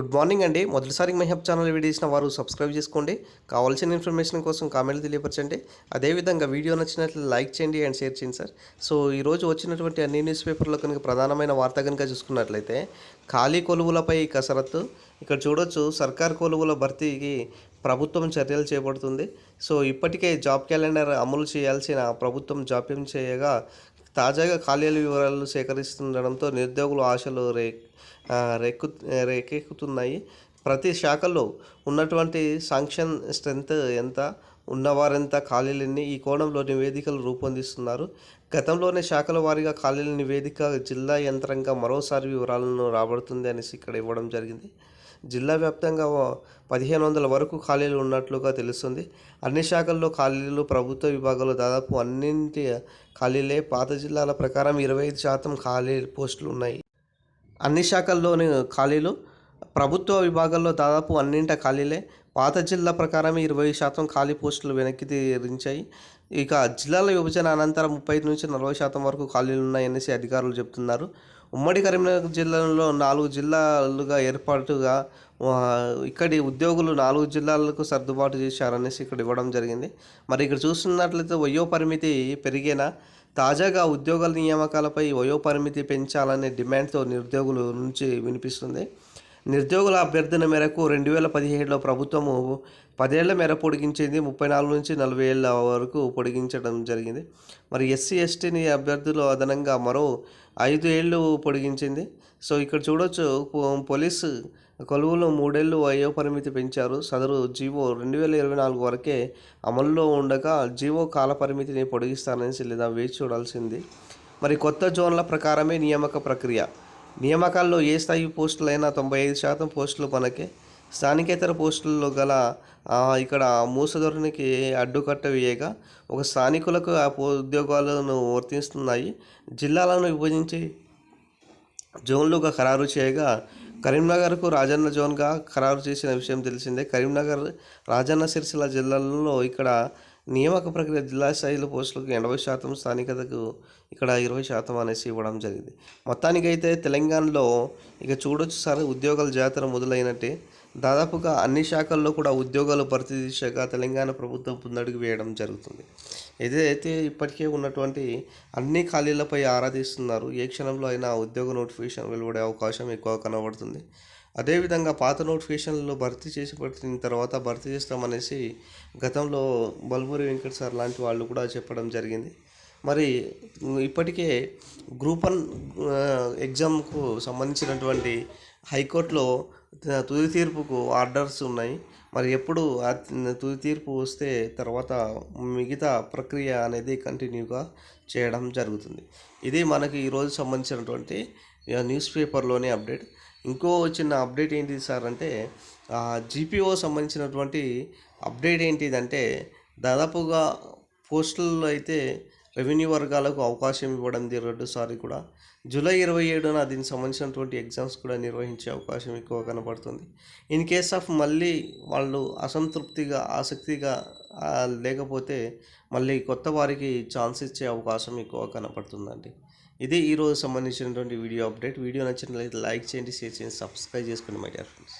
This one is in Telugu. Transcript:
గుడ్ మార్నింగ్ అండి. మొదటిసారి మహిబ్ ఛానల్ వీడియో చేసిన వారు సబ్స్క్రైబ్ చేసుకోండి. కావాల్సిన ఇన్ఫర్మేషన్ కోసం కామెంట్లు తెలియపరచండి. అదేవిధంగా వీడియో నచ్చినట్లు లైక్ చేయండి అండ్ షేర్ చేయండి సార్. సో ఈరోజు వచ్చినటువంటి అన్ని న్యూస్ పేపర్లో కనుక ప్రధానమైన వార్త కనుక చూసుకున్నట్లయితే ఖాళీ కొలువులపై కసరత్తు. ఇక్కడ చూడొచ్చు సర్కార్ కొలువుల భర్తీకి ప్రభుత్వం చర్యలు చేపడుతుంది. సో ఇప్పటికే జాబ్ క్యాలెండర్ అమలు చేయాల్సిన ప్రభుత్వం జాప్యం చేయగా తాజాగా ఖాళీల వివరాలు సేకరిస్తుండడంతో నిరుద్యోగుల ఆశలు రే రేకు రేకెక్కుతున్నాయి. ప్రతి శాఖలో ఉన్నటువంటి సాంక్షన్ స్ట్రెంత్ ఎంత ఉన్నవారెంత ఖాళీలన్నీ ఈ కోణంలో నివేదికలు రూపొందిస్తున్నారు. గతంలోనే శాఖల వారీగా ఖాళీల నివేదిక జిల్లా యంత్రంగా మరోసారి వివరాలను రాబడుతుంది అనేసి ఇక్కడ ఇవ్వడం జరిగింది. జిల్లా వ్యాప్తంగా పదిహేను వందల వరకు ఖాళీలు ఉన్నట్లుగా తెలుస్తుంది. అన్ని శాఖల్లో ఖాళీలు ప్రభుత్వ విభాగాల్లో దాదాపు అన్నింటి ఖాళీలే. పాత జిల్లాల ప్రకారం ఇరవై ఐదు శాతం ఖాళీ పోస్టులు ఉన్నాయి. అన్ని శాఖల్లోని ఖాళీలు. ప్రభుత్వ విభాగాల్లో దాదాపు అన్నింట ఖాళీలే. పాత జిల్లా ప్రకారం ఇరవై శాతం ఖాళీ పోస్టులు వెనక్కి తీరించాయి. ఇక జిల్లాల విభజన అనంతరం ముప్పై ఐదు నుంచి నలభై శాతం వరకు ఖాళీలు ఉన్నాయనేసి అధికారులు చెప్తున్నారు. ఉమ్మడి కరీంనగర్ జిల్లాలో నాలుగు జిల్లాలుగా ఏర్పాటుగా ఇక్కడి ఉద్యోగులు నాలుగు జిల్లాలకు సర్దుబాటు చేశారనేసి ఇక్కడ ఇవ్వడం జరిగింది. మరి ఇక్కడ చూస్తున్నట్లయితే వయో పరిమితి పెరిగేనా? తాజాగా ఉద్యోగాల నియామకాలపై వయో పరిమితి పెంచాలనే డిమాండ్తో నిరుద్యోగుల నుంచి వినిపిస్తుంది. నిరుద్యోగుల అభ్యర్థన మేరకు రెండు వేల పదిహేడులో ప్రభుత్వము పదేళ్ళ మేర పొడిగించింది. ముప్పై నాలుగు నుంచి నలభై ఏళ్ళ వరకు పొడిగించడం జరిగింది. మరి ఎస్సీ ఎస్టీని అభ్యర్థులు అదనంగా మరో ఐదు ఏళ్ళు పొడిగించింది. సో ఇక్కడ చూడొచ్చు పోలీసు కొలువులో మూడేళ్ళు వయో పరిమితి పెంచారు. సదరు జీవో రెండు వేల ఇరవై నాలుగు వరకే అమల్లో ఉండగా జీవో కాల పరిమితిని పొడిగిస్తారనేసి లేదా వేచి చూడాల్సింది. మరి కొత్త జోన్ల ప్రకారమే నియామక ప్రక్రియ. నియామకాల్లో ఏ స్థాయి పోస్టులైనా తొంభై ఐదు శాతం పోస్టులు మనకి. స్థానికేతర పోస్టుల్లో గల ఇక్కడ మూసధోరణికి అడ్డుకట్ట వేయగా ఒక స్థానికులకు ఆ ఉద్యోగాలను వర్తిస్తున్నాయి. జిల్లాలను విభజించి జోన్లుగా ఖరారు చేయగా కరీంనగర్కు రాజన్న జోన్గా ఖరారు చేసిన విషయం తెలిసిందే. కరీంనగర్ రాజన్న సిరిసిల్ల జిల్లాలలో ఇక్కడ నియామక ప్రక్రియ జిల్లా స్థాయిలో పోస్టులకు ఎనభై శాతం స్థానికతకు ఇక్కడ ఇరవై శాతం అనేసి ఇవ్వడం జరిగింది. మొత్తానికైతే తెలంగాణలో ఇక చూడొచ్చు సార్ ఉద్యోగాల జాతర మొదలైనట్టే. దాదాపుగా అన్ని శాఖల్లో కూడా ఉద్యోగాలు భర్తీ దిశగా తెలంగాణ ప్రభుత్వం ముందడుగు వేయడం జరుగుతుంది. ఏదైతే ఇప్పటికే ఉన్నటువంటి అన్ని ఖాళీలపై ఆరాధిస్తున్నారు ఏ క్షణంలో అయినా ఉద్యోగ నోటిఫికేషన్ వెలువడే అవకాశం ఎక్కువ కనబడుతుంది. అదేవిధంగా పాత నోటిఫికేషన్లో భర్తీ చేసి పెట్టిన తర్వాత భర్తీ చేస్తామనేసి గతంలో బల్మూరి వెంకట్ సార్ లాంటి వాళ్ళు కూడా చెప్పడం జరిగింది. మరి ఇప్పటికే గ్రూప్ వన్ ఎగ్జామ్కు సంబంధించినటువంటి హైకోర్టులో తుది తీర్పుకు ఆర్డర్స్ ఉన్నాయి. మరి ఎప్పుడు ఆ తుది తీర్పు వస్తే తర్వాత మిగతా ప్రక్రియ అనేది కంటిన్యూగా చేయడం జరుగుతుంది. ఇది మనకి ఈరోజు సంబంధించినటువంటి న్యూస్ పేపర్లోని అప్డేట్. ఇంకో చిన్న అప్డేట్ ఏంటి సార్ అంటే జీపీఓ సంబంధించినటువంటి అప్డేట్ ఏంటిదంటే దాదాపుగా పోస్టుల్లో అయితే రెవెన్యూ వర్గాలకు అవకాశం ఇవ్వడం రెండోసారి కూడా. జూలై ఇరవై ఏడున దీనికి సంబంధించినటువంటి ఎగ్జామ్స్ కూడా నిర్వహించే అవకాశం ఎక్కువ కనబడుతుంది. ఇన్ కేస్ ఆఫ్ మళ్ళీ వాళ్ళు అసంతృప్తిగా ఆసక్తిగా లేకపోతే మళ్ళీ కొత్త వారికి ఛాన్స్ ఇచ్చే అవకాశం ఎక్కువ కనపడుతుందండి ఇది ఈరోజు సంబంధించినటువంటి వీడియో అప్డేట్. వీడియో నచ్చినట్లయితే లైక్ చేయండి షేర్ చేయండి సబ్స్క్రైబ్ చేసుకోండి మై డియర్ ఫ్రెండ్స్.